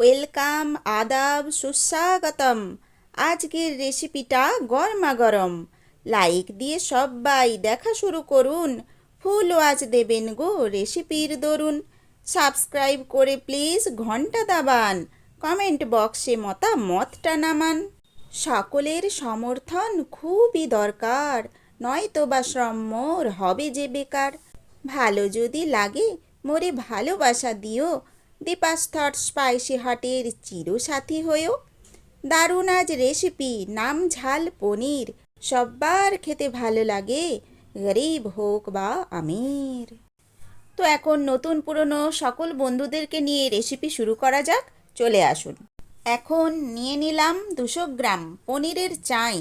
Welcome, আদাব, সুস্বাগতম। আজকের রেসিপিটা গরমা গরম লাইক দিয়ে সবাই দেখা শুরু করুন। ফুল ওয়াচ দেবেন গো রেসিপির দরুন। সাবস্ক্রাইব করে প্লিজ ঘণ্টা দাবান। কমেন্ট বক্সে মতামতটা নামান। সকলের সমর্থন খুবই দরকার। নয়তো বা মোর হবে যে বেকার। ভালো যদি লাগে, মোরে ভালোবাসা দিও। দীপাস থট স্পাইসি হাটের চিরসাথী হয়েও দারুণ আজ রেসিপি, নাম ঝাল পনির। সব্বার খেতে ভালো লাগে, গরিব হোক বা আমির। তো এখন নতুন পুরনো সকল বন্ধুদেরকে নিয়ে রেসিপি শুরু করা যাক, চলে আসুন। এখন নিয়ে নিলাম দুশো গ্রাম পনিরের চাই।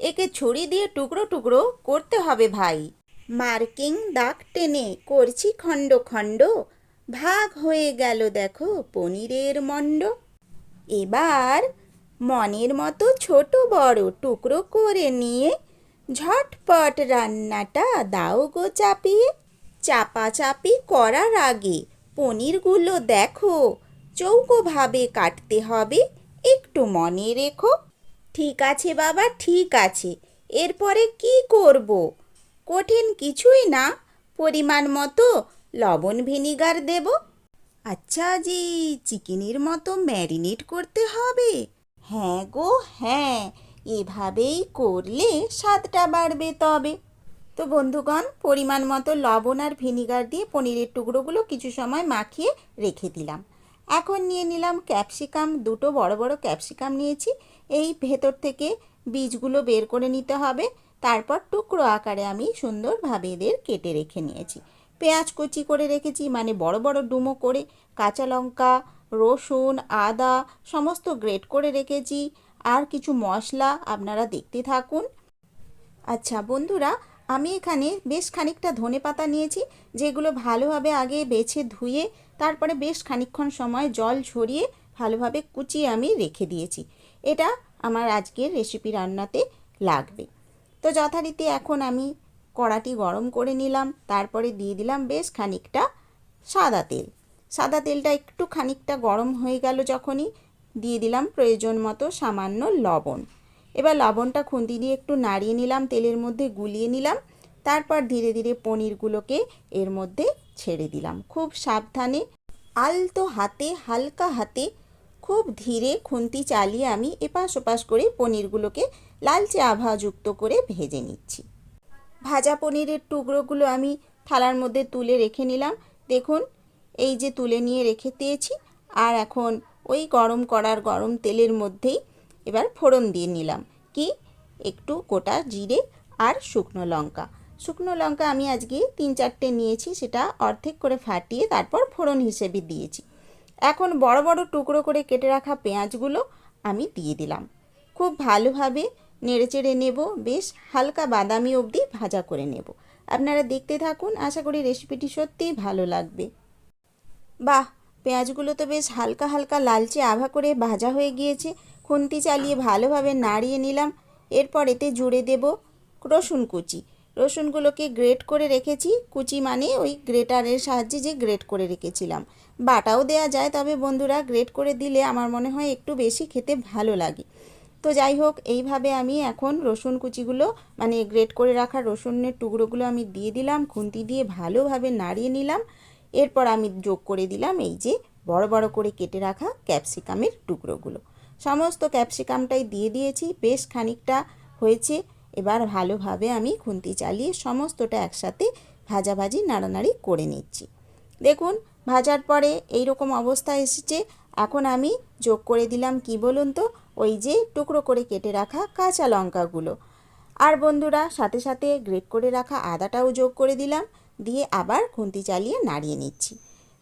একে ছড়ি দিয়ে টুকরো টুকরো করতে হবে ভাই। মার্কিং দাগ টেনে করছি খণ্ড খণ্ড ভাগ হয়ে গেল দেখো পনিরের মণ্ড। এবার মনের মতো ছোট বড় টুকরো করে নিয়ে ঝটপট রান্নাটা দাও গো চাপিয়ে। চাপাচাপি করার আগে পনিরগুলো দেখো, চৌকোভাবে কাটতে হবে, একটু মনে রেখো। ঠিক আছে বাবা, ঠিক আছে, এরপরে কি করব? কঠিন কিছুই না, পরিমাণ মতো লবণ ভিনিগার দেব। আচ্ছা জি, চিকেনের মতো ম্যারিনেট করতে হবে। হ্যাঁ গো হ্যাঁ এভাবেই করলে স্বাদটা বাড়বে তবে। তো বন্ধুগণ, পরিমাণ মতো লবণ আর ভিনিগার দিয়ে পনিরের টুকরোগুলো কিছু সময় মাখিয়ে রেখে দিলাম। এখন নিয়ে নিলাম ক্যাপসিকাম, দুটো বড় বড় ক্যাপসিকাম নিয়েছি। এই ভেতর থেকে বীজগুলো বের করে নিতে হবে। তারপর টুকরো আকারে আমি সুন্দরভাবে এদের কেটে রেখে নিয়েছি। পেঁয়াজ কুচি করে রেখেছি মানে বড় বড় ডুমো করে কাঁচা লঙ্কা, রসুন, আদা, সমস্ত গ্রেট করে রেখেছি। আর কিছু মশলা আপনারা দেখতে থাকুন। আচ্ছা বন্ধুরা, আমি এখানে বেশ খানিকটা ধনে পাতা নিয়েছি, যেগুলো ভালোভাবে আগে বেছে ধুয়ে, তারপরে বেশ খানিকক্ষণ সময় জল ঝরিয়ে ভালোভাবে কুচিয়ে আমি রেখে দিয়েছি। এটা আমার আজকের রেসিপি রান্নাতে লাগবে। তো যথারীতি এখন আমি কড়াটি গরম করে নিলাম, তারপরে দিয়ে দিলাম বেশ খানিকটা সাদা তেল। সাদা তেলটা একটু খানিকটা গরম হয়ে গেল যখনই, দিয়ে দিলাম প্রয়োজন মতো সামান্য লবণ। এবার লবণটা খুন্তি দিয়ে একটু নাড়িয়ে নিলাম, তেলের মধ্যে গুলিয়ে নিলাম, তারপর ধীরে ধীরে পনিরগুলোকে এর মধ্যে ছেড়ে দিলাম। খুব সাবধানে, আলতো হাতে, হালকা হাতে, খুব ধীরে খুন্তি চালিয়ে আমি এপাশ ওপাশ করে পনিরগুলোকে লালচে আভাযুক্ত করে ভেজে নিচ্ছি। ভাজা পনিরের টুকরোগুলো আমি থালার মধ্যে তুলে রেখে নিলাম। দেখুন, এই যে তুলে নিয়ে রেখে দিয়েছি। আর এখন ওই গরম করার গরম তেলের মধ্যেই এবার ফোড়ন দিয়ে নিলাম কি? একটু গোটা জিরে আর শুকনো লঙ্কা। শুকনো লঙ্কা আমি আজকে তিন চারটে নিয়েছি, সেটা অর্ধেক করে ফাটিয়ে তারপর ফোড়ন হিসেবে দিয়েছি। এখন বড় বড় টুকরো করে কেটে রাখা পেঁয়াজগুলো আমি দিয়ে দিলাম। খুব ভালোভাবে নেড়েচেড়ে নেব, বেশ হালকা বাদামি অবধি ভাজা করে নেব। আপনারা দেখতে থাকুন, আশা করি রেসিপিটি সত্যিই ভালো লাগবে। বাহ, পেঁয়াজগুলো তো বেশ হালকা হালকা লালচে আভা করে ভাজা হয়ে গিয়েছে। খুন্তি চালিয়ে ভালোভাবে নাড়িয়ে নিলাম। এরপর এতে জুড়ে দেব রসুন কুচি। রসুনগুলোকে গ্রেট করে রেখেছি। কুচি মানে ওই গ্রেটারের সাহায্যে যে গ্রেট করে রেখেছিলাম। বাটাও দেয়া যায়, তবে বন্ধুরা গ্রেট করে দিলে আমার মনে হয় একটু বেশি খেতে ভালো লাগে। তো যাই হোক, এইভাবে আমি এখন রসুন কুচিগুলো মানে গ্রেট করে রাখা রসুনের টুকরোগুলো আমি দিয়ে দিলাম, খুন্তি দিয়ে ভালোভাবে নাড়িয়ে নিলাম। এরপর আমি যোগ করে দিলাম এই যে বড় বড় করে কেটে রাখা ক্যাপসিকামের টুকরোগুলো। সমস্ত ক্যাপসিকামটাই দিয়ে দিয়েছি, বেশ খানিকটা হয়েছে। এবার ভালোভাবে আমি খুন্তি চালিয়ে সমস্তটা একসাথে ভাজাভাজি নাড়ানাড়ি করে নিচ্ছি। দেখুন, ভাজার পরে এই রকম অবস্থা এসেছে। এখন আমি যোগ করে দিলাম কি বলুন তো? ওই যে টুকরো করে কেটে রাখা কাঁচা লঙ্কাগুলো। আর বন্ধুরা, সাথে সাথে গ্রেট করে রাখা আদাটাও যোগ করে দিলাম, দিয়ে আবার খুন্তি চালিয়ে নাড়িয়ে নিচ্ছি।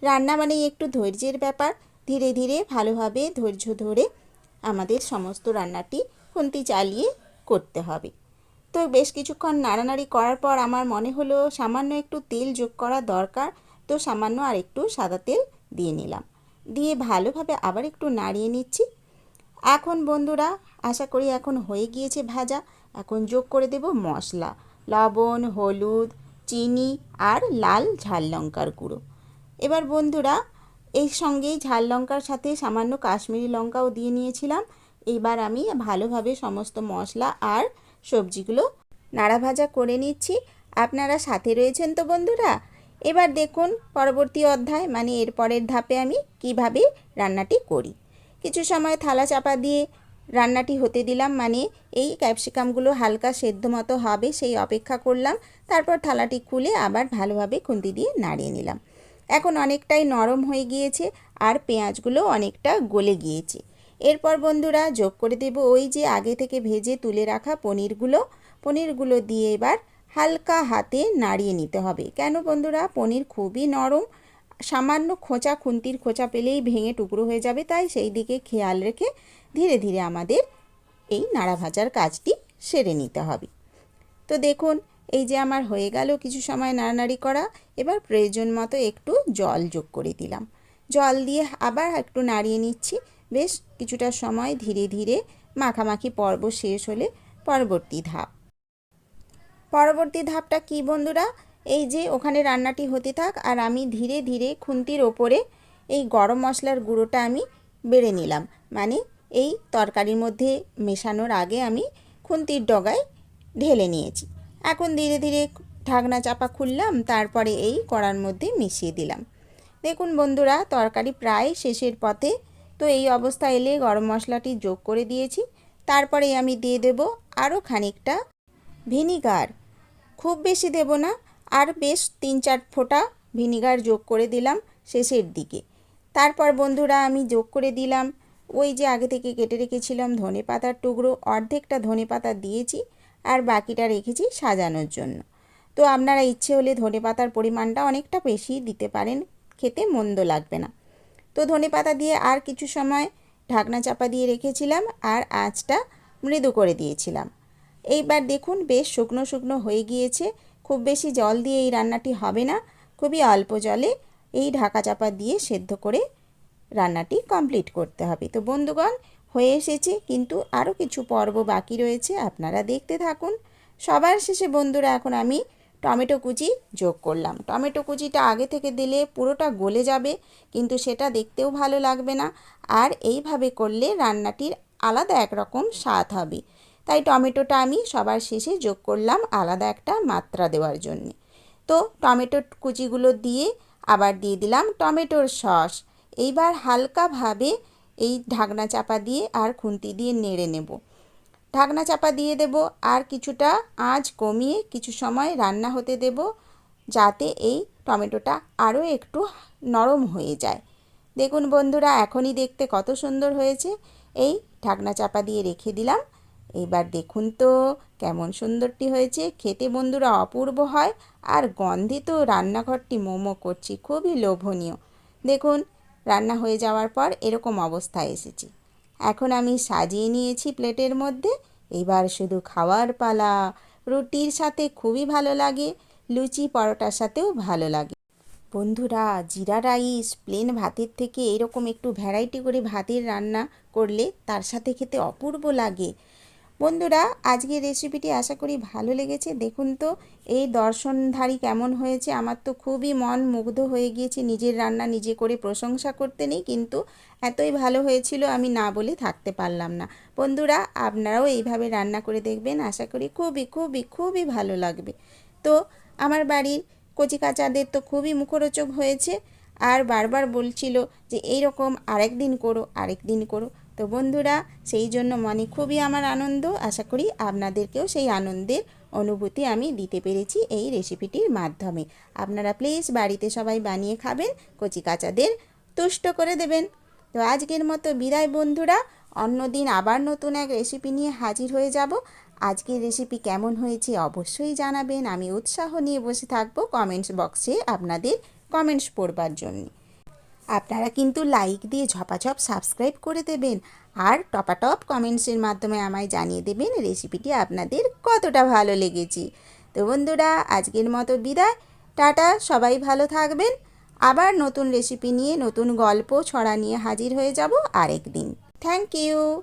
রান্না মানেই একটু ধৈর্যের ব্যাপার। ধীরে ধীরে ভালোভাবে ধৈর্য ধরে আমাদের সমস্ত রান্নাটি খুন্তি চালিয়ে করতে হবে। তো বেশ কিছুক্ষণ নাড়ানাড়ি করার পর আমার মনে হলো সামান্য একটু তেল যোগ করা দরকার, তো সামান্য আর একটু সাদা তেল দিয়ে নিলাম। দিয়ে ভালোভাবে আবার একটু নাড়িয়ে নিচ্ছি এখন বন্ধুরা, আশা করি এখন হয়ে গিয়েছে ভাজা। এখন যোগ করে দেব মশলা। লবণ, হলুদ, চিনি আর লাল ঝাল লঙ্কার গুঁড়ো। এবার বন্ধুরা এই সঙ্গেই ঝাল লঙ্কার সাথে সামান্য কাশ্মীরি লঙ্কাও দিয়ে নিয়েছিলাম। এবার আমি ভালোভাবে সমস্ত মশলা আর সবজিগুলো নাড়া ভাজা করে নিচ্ছি। আপনারা সাথে রয়েছেন তো বন্ধুরা? এবার দেখুন পরবর্তী অধ্যায় মানে এর পরের ধাপে আমি কীভাবে রান্নাটি করি। কিছু সময় থালা চাপা দিয়ে রান্নাটি হতে দিলাম। মানে এই ক্যাপসিকামগুলো হালকা সেদ্ধ মতো হবে সেই অপেক্ষা করলাম। তারপর থালাটি খুলে আবার ভালোভাবে খুন্তি দিয়ে নাড়িয়ে নিলাম। এখন অনেকটাই নরম হয়ে গিয়েছে আর পেঁয়াজগুলো অনেকটা গলে গিয়েছে। এরপর বন্ধুরা যোগ করে দেব ওই যে আগে থেকে ভেজে তুলে রাখা পনিরগুলো। পনিরগুলো দিয়ে এবার হালকা হাতে নাড়িয়ে নিতে হবে। কেন বন্ধুরা? পনির খুবই নরম সামান্য খোঁচা খুন্তির খোঁচা পেলেই ভেঙে টুকরো হয়ে যাবে, তাই সেই দিকে খেয়াল রেখে ধীরে ধীরে আমাদের এই নাড়া ভাজার কাজটি সেরে নিতে হবে। তো দেখুন, এই যে আমার হয়ে গেল কিছু সময় নাড়ানাড়ি করা, এবার প্রয়োজন মতো একটু জল যোগ করে দিলাম। জল দিয়ে আবার একটু নাড়িয়ে নিচ্ছি, বেশ কিছুটা সময় ধীরে ধীরে মাখামাখি পর্ব শেষ হলে পরবর্তী ধাপ। পরবর্তী ধাপটা কি বন্ধুরা? এই যে ওখানে রান্নাটি হতে থাক আর আমি ধীরে ধীরে খুন্তির ওপরে এই গরম মশলার গুঁড়োটা আমি বেড়ে নিলাম। মানে এই তরকারির মধ্যে মেশানোর আগে আমি খুন্তির ডগায় ঢেলে নিয়েছি। এখন ধীরে ধীরে ঢাকনা চাপা খুললাম, তারপরে এই কড়ার মধ্যে মিশিয়ে দিলাম। দেখুন বন্ধুরা, তরকারি প্রায় শেষের পথে। তো এই অবস্থা এলে গরম মশলাটি যোগ করে দিয়েছি। তারপরে আমি দিয়ে দেব আরও খানিকটা ভিনিগার। খুব বেশি দেব না আর বেশ তিন চার ফোঁটা ভিনিগার যোগ করে দিলাম শেষের দিকে। তারপর বন্ধুরা আমি যোগ করে দিলাম। ওই যে আগে থেকে কেটে রেখেছিলাম ধনে পাতার টুকরো, অর্ধেকটা ধনে পাতা দিয়েছি আর বাকিটা রেখেছি সাজানোর জন্য। তো আপনারা ইচ্ছে হলে ধনে পাতার পরিমাণটা অনেকটা বেশি দিতে পারেন, খেতে মন্দ লাগবে না। তো ধনে পাতা দিয়ে আর কিছু সময় ঢাকনা চাপা দিয়ে রেখেছিলাম আর আঁচটা মৃদু করে দিয়েছিলাম। এইবার দেখুন বেশ শুকনো শুকনো হয়ে গিয়েছে। খুব বেশি জল দিয়ে এই রান্নাটি হবে না। খুবই অল্প জলে এই ঢাকা চাপা দিয়ে সেদ্ধ করে রান্নাটি কমপ্লিট করতে হবে। তো বন্ধুগণ, হয়ে এসেছে কিন্তু আরও কিছু পর্ব বাকি রয়েছে, আপনারা দেখতে থাকুন। সবার শেষে বন্ধুরা, এখন আমি টমেটো কুচি যোগ করলাম। টমেটো কুচিটা আগে থেকে দিলে পুরোটা গলে যাবে, কিন্তু সেটা দেখতেও ভালো লাগবে না। আর এইভাবে করলে রান্নাটির আলাদা একরকম স্বাদ হবে। তাই টমেটোটা আমি সবার শেষে যোগ করলাম আলাদা একটা মাত্রা দেওয়ার জন্যে। তো টমেটো কুচিগুলো দিয়ে আবার দিয়ে দিলাম টমেটোর সস। এইবার হালকাভাবে এই ঢাকনা চাপা দিয়ে আর খুন্তি দিয়ে নেড়ে নেব। ঢাকনা চাপা দিয়ে দেব আর কিছুটা আঁচ কমিয়ে কিছু সময় রান্না হতে দেব যাতে এই টমেটোটা আরও একটু নরম হয়ে যায়। দেখুন বন্ধুরা, এখনই দেখতে কত সুন্দর হয়েছে। এই ঢাকনা চাপা দিয়ে রেখে দিলাম। এবার দেখুন তো, কেমন সুন্দরটি হয়েছে। খেতে বন্ধুরা অপূর্ব হয় আর গন্ধে তো রান্নাঘরটি মোমো করছি, খুবই লোভনীয়। দেখুন, রান্না হয়ে যাওয়ার পর এরকম অবস্থায় এসেছি। এখন আমি সাজিয়ে নিয়েছি প্লেটের মধ্যে। এবার শুধু খাওয়ার পালা। রুটির সাথে খুবই ভালো লাগে, লুচি পরোটার সাথেও ভালো লাগে। বন্ধুরা, জিরা রাইস, প্লেন ভাতের থেকে এরকম একটু ভ্যারাইটি করে ভাতের রান্না করলে তার সাথে খেতে অপূর্ব লাগে। বন্ধুরা, আজকের রেসিপিটি আশা করি ভালো লেগেছে। দেখুন তো, এই দর্শনধারী কেমন হয়েছে। আমার তো খুবই মন মুগ্ধ হয়ে গিয়েছে নিজের রান্না, নিজে করে প্রশংসা করতে নেই, কিন্তু এতই ভালো হয়েছিল আমি না বলে থাকতে পারলাম না। বন্ধুরা, আপনারাও এইভাবে রান্না করে দেখবেন। আশা করি খুবই খুবই খুবই ভালো লাগবে। তো, আমার বাড়ির কচি কাচাদের তো খুবই মুখরোচক হয়েছে। আর বারবার বলছিল যে এই রকম আরেক দিন করো আরেক দিন করো। তো বন্ধুরা, সেই জন্য মনে খুবই আমার আনন্দ। আশা করি আপনাদেরকেও সেই আনন্দের অনুভূতি আমি দিতে পেরেছি এই রেসিপিটির মাধ্যমে। আপনারা প্লিজ বাড়িতে সবাই বানিয়ে খাবেন, কচি কাচাদের তুষ্ট করে দেবেন। তো আজকের মতো বিদায় বন্ধুরা, অন্যদিন আবার নতুন এক রেসিপি নিয়ে হাজির হয়ে যাব। আজকের রেসিপি কেমন হয়েছে অবশ্যই জানাবেন। আমি উৎসাহ নিয়ে বসে থাকব কমেন্টস বক্সে আপনাদের কমেন্টস পড়বার জন্য। আপনারা কিন্তু লাইক দিয়ে ঝপাঝপ সাবস্ক্রাইব করে দেবেন আর টপাটপ কমেন্টসের মাধ্যমে আমায় জানিয়ে দেবেন রেসিপিটি আপনাদের কতটা ভালো লেগেছে। তো বন্ধুরা, আজকের মতো বিদায়। টাটা, সবাই ভালো থাকবেন। আবার নতুন রেসিপি নিয়ে, নতুন গল্প ছড়া নিয়ে হাজির হয়ে যাব আরেক দিন থ্যাংক ইউ